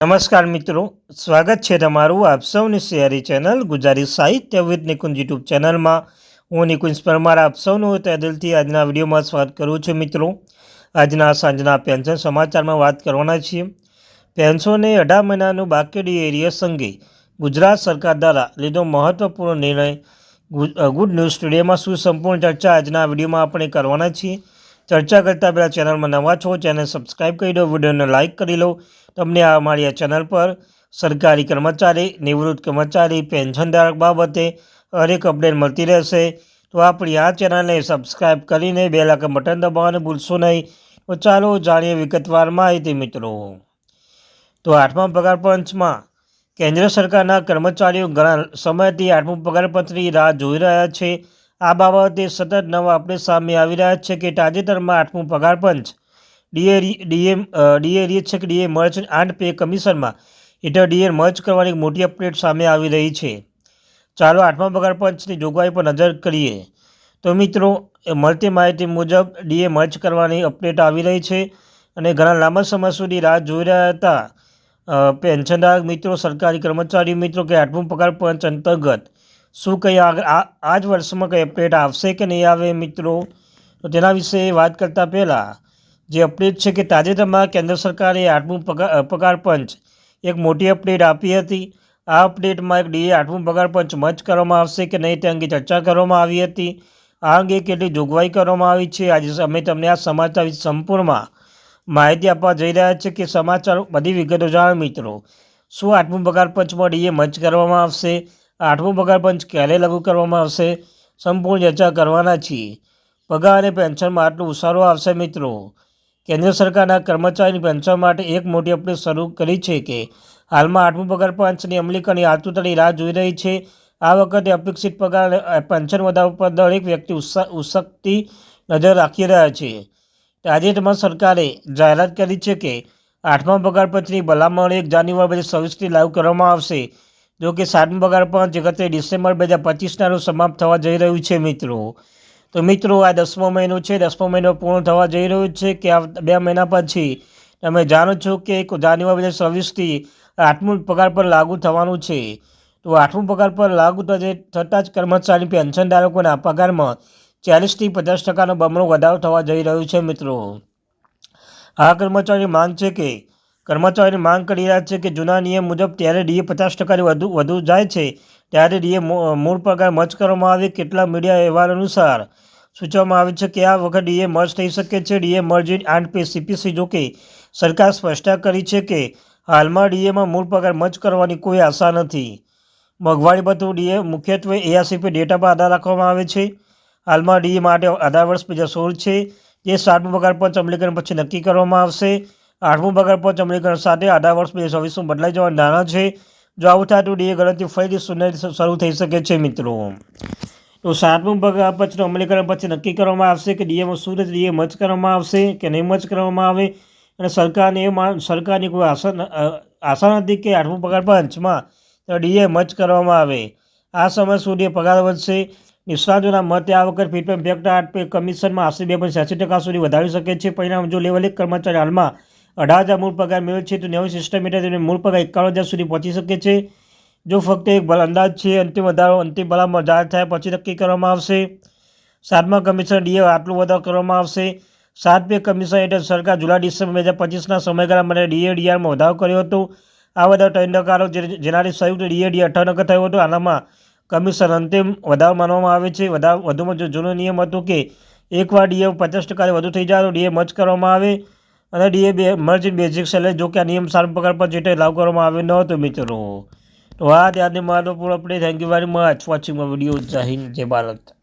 નમસ્કાર મિત્રો, સ્વાગત છે તમારું આપ સૌની શહેરી ચેનલ ગુજરાતી સાહિત્ય વિદ નિકુંજ યુટ્યુબ ચેનલમાં. હું નિકુંજ પરમાર, આપ સૌનું તે દિલથી આજના વિડીયોમાં સ્વાગત કરું છું મિત્રો. આજના સાંજના પેન્શન સમાચારમાં વાત કરવાના છીએ. પેન્શનને અઢાર મહિનાનું બાકી એરિયસ અંગે ગુજરાત સરકાર દ્વારા લીધો મહત્વપૂર્ણ નિર્ણય. ગુડ ન્યૂઝ સ્ટુડિયોમાં શું સંપૂર્ણ ચર્ચા આજના વિડીયોમાં આપણે કરવાના છીએ. ચર્ચા કરતાં પહેલાં ચેનલમાં નવા છો, ચેનલ સબસ્ક્રાઈબ કરી દો, વિડીયોને લાઇક કરી લો. તમને આ અમારી આ ચેનલ પર સરકારી કર્મચારી, નિવૃત્ત કર્મચારી, પેન્શન ધારક બાબતે હરેક અપડેટ મળતી રહેશે. તો આપણી આ ચેનલને સબસ્ક્રાઈબ કરીને બે લાખ બટન દબાવવાનું ભૂલશો નહીં. તો ચાલો જાણીએ વિગતવાર માહિતી, મિત્રો. તો આઠમા પગાર પંચમાં કેન્દ્ર સરકારના કર્મચારીઓ ઘણા સમયથી આઠમું પગાર પંચની રાહ જોઈ રહ્યા છે. આ બાબતે સતત નવા અપડેટ સામે આવી રહ્યા છે કે તાજેતરમાં આઠમું પગાર પંચ ડીએ ડીએ ડીએ છે કે ડીએ મર્ચ આઠ પે કમિશનમાં હેઠળ ડીએ મર્ચ કરવાની મોટી અપડેટ સામે આવી રહી છે. ચાલો આઠમા પગાર પંચની જોગવાઈ પર નજર કરીએ. તો મિત્રો મળતી માહિતી મુજબ ડીએ મર્ચ કરવાની અપડેટ આવી રહી છે અને ઘણા લાંબા સમય સુધી રાહ જોઈ રહ્યા હતા. પેન્શનધારક મિત્રો, સરકારી કર્મચારી મિત્રો કે આઠમું પગાર પંચ અંતર્ગત શું કંઈ આ જ વર્ષમાં કંઈ અપડેટ આવશે કે નહીં આવે મિત્રો? તો તેના વિશે વાત કરતાં પહેલાં, જે અપડેટ છે કે તાજેતરમાં કેન્દ્ર સરકારે આઠમું પગાર પગાર પંચ એક મોટી અપડેટ આપી હતી. આ અપડેટમાં એક ડીએ આઠમું પગાર પંચ મચ કરવામાં આવશે કે નહીં તે અંગે ચર્ચા કરવામાં આવી હતી. આ અંગે કેટલી જોગવાઈ કરવામાં આવી છે? આજે અમે તમને આ સમાચાર વિશે સંપૂર્ણમાં માહિતી આપવા જઈ રહ્યા છે કે સમાચાર બધી વિગતો જાણો મિત્રો. શું આઠમું પગાર પંચમાં ડીએ મચ કરવામાં આવશે? આઠમું પગાર પંચ ક્યારે લાગુ કરવામાં આવશે? સંપૂર્ણ ચર્ચા કરવાના છીએ. પગાર અને પેન્શનમાં આટલો ઉસારો આવશે મિત્રો. કેન્દ્ર સરકારના કર્મચારીની પેન્શન માટે એક મોટી અપડેટ શરૂ કરી છે કે, હાલમાં આઠમું પગાર પંચની અમલીકરણની આતુરતાની રાહ જોઈ રહી છે. આ વખતે અપેક્ષિત પગાર અને પેન્શન વધારવા પર દરેક વ્યક્તિ ઉત્સકતી નજર રાખી રહ્યા છે. તાજેતરમાં સરકારે જાહેરાત કરી છે કે, આઠમા પગાર પંચની ભલામણ એક જાન્યુઆરી પછી હજાર લાગુ કરવામાં આવશે. જો કે સાતમું પગાર પાંચ એકત્રીસ ડિસેમ્બર બે હજાર પચીસના રોજ સમાપ્ત થવા જઈ રહ્યું છે, મિત્રો. તો મિત્રો, આ દસમો મહિનો છે. દસમો મહિનો પૂર્ણ થવા જઈ રહ્યો છે કે આ બે મહિના પછી? તમે જાણો છો કે એક જાન્યુઆરી બે હજાર છવ્વીસથી આઠમું પગાર પર લાગુ થવાનું છે. તો આઠમું પગાર પર લાગુ થતે જ કર્મચારી પેન્શનધારકોના પગારમાં ચાલીસથી પચાસ ટકાનો બમણો વધારો થવા જઈ રહ્યો છે, મિત્રો. આ કર્મચારીની માંગ છે કે કર્મચારીની માંગ કરી રહ્યા છે કે જૂના નિયમ મુજબ ત્યારે ડીએ પચાસ ટકાથી વધુ વધુ જાય છે. ત્યારે ડીએ મૂળ પગાર મચ કરવામાં આવે કેટલા મીડિયા અહેવાલ અનુસાર સૂચવવામાં આવે છે કે આ વખત ડીએ મર્જ થઈ શકે છે. DA merge and pay CPC જોકે સરકાર સ્પષ્ટતા કરી છે કે હાલમાં ડીએમાં મૂળ પગાર મચ કરવાની કોઈ આશા નથી. મોંઘવારી બધું ડીએ મુખ્યત્વે એઆરસીપી ડેટા પર આધાર રાખવામાં આવે છે. હાલમાં ડીએ માટે આધાર વર્ષ બે હજાર સોળ છે. જે સાતમું પગાર પંચ અમલીકરણ પછી નક્કી કરવામાં આવશે. આઠમું પગાર પંચ અમલીકરણ સાથે આધા વર્ષ બે ચોવીસમાં બદલાઈ જવા નાના છે. જો આવું થાય તો ડીએ ગણતરી ફરીથી શૂન્ય શરૂ થઈ શકે છે મિત્રો. તો સાતમું પગાર પંચનું અમલીકરણ પછી નક્કી કરવામાં આવશે કે ડીએમાં શું રીતે ડીએ મચ કરવામાં આવશે કે નહીં મચ કરવામાં આવે? અને સરકારને એ સરકારની કોઈ આશા આશા નથી કે આઠમું પગાર પંચમાં ડીએ મચ કરવામાં આવે. આ સમય સુધી પગાર વધશે. નિષ્ણાતોના મતે આ વખત ફીટમેન્ટ ફેક્ટર આઠ પે કમિશનમાં આશરે બે પોઈન્ટ છ્યાસી ટકા સુધી વધારી શકે છે. પરિણામ જો લેવલ એક કર્મચારી હાલમાં અઢાર હજાર મૂળ પગાર મેળવે છે, તો નવી સિસ્ટમ હેઠળ તેમને મૂળ પગાર એકાવન હજાર સુધી પહોંચી શકે છે. જો ફક્ત એક ભલ અંદાજ છે, અંતિમ વધારો, અંતિમ ભલામણ જાહેર થયા, પછી નક્કી કરવામાં આવશે. સાતમા કમિશન ડીએ આટલું વધારો કરવામાં આવશે. સાત કમિશન હેઠળ સરકાર જુલાઈ, ડિસેમ્બર બે હજાર પચીસના સમયગાળા માટે ડીએ ડીઆરમાં વધારો કર્યો હતો. આ વધારો ત્રણ ટકાનો જેનાથી સંયુક્ત ડીએ ડી અઠાવન ટકા થયો હતો, આનામાં કમિશન અંતિમ વધારો માનવામાં આવે છે. વધુમાં જો જૂનો નિયમ હતો કે એકવાર ડીએ પચાસ ટકાથી વધુ થઈ જાય તો ડીએ મચ કરવામાં આવે. અને ડીએ બે મર્જિન બેઝિક સેલે જો કે આ નિયમ સારું પગાર પર જેટલે લાગુ કરવામાં આવ્યો ન હતો મિત્રો. તો આ ત્યારની મહત્વપૂર્ણ update thank you very much watching video જય હિન્દ, જય ભારત.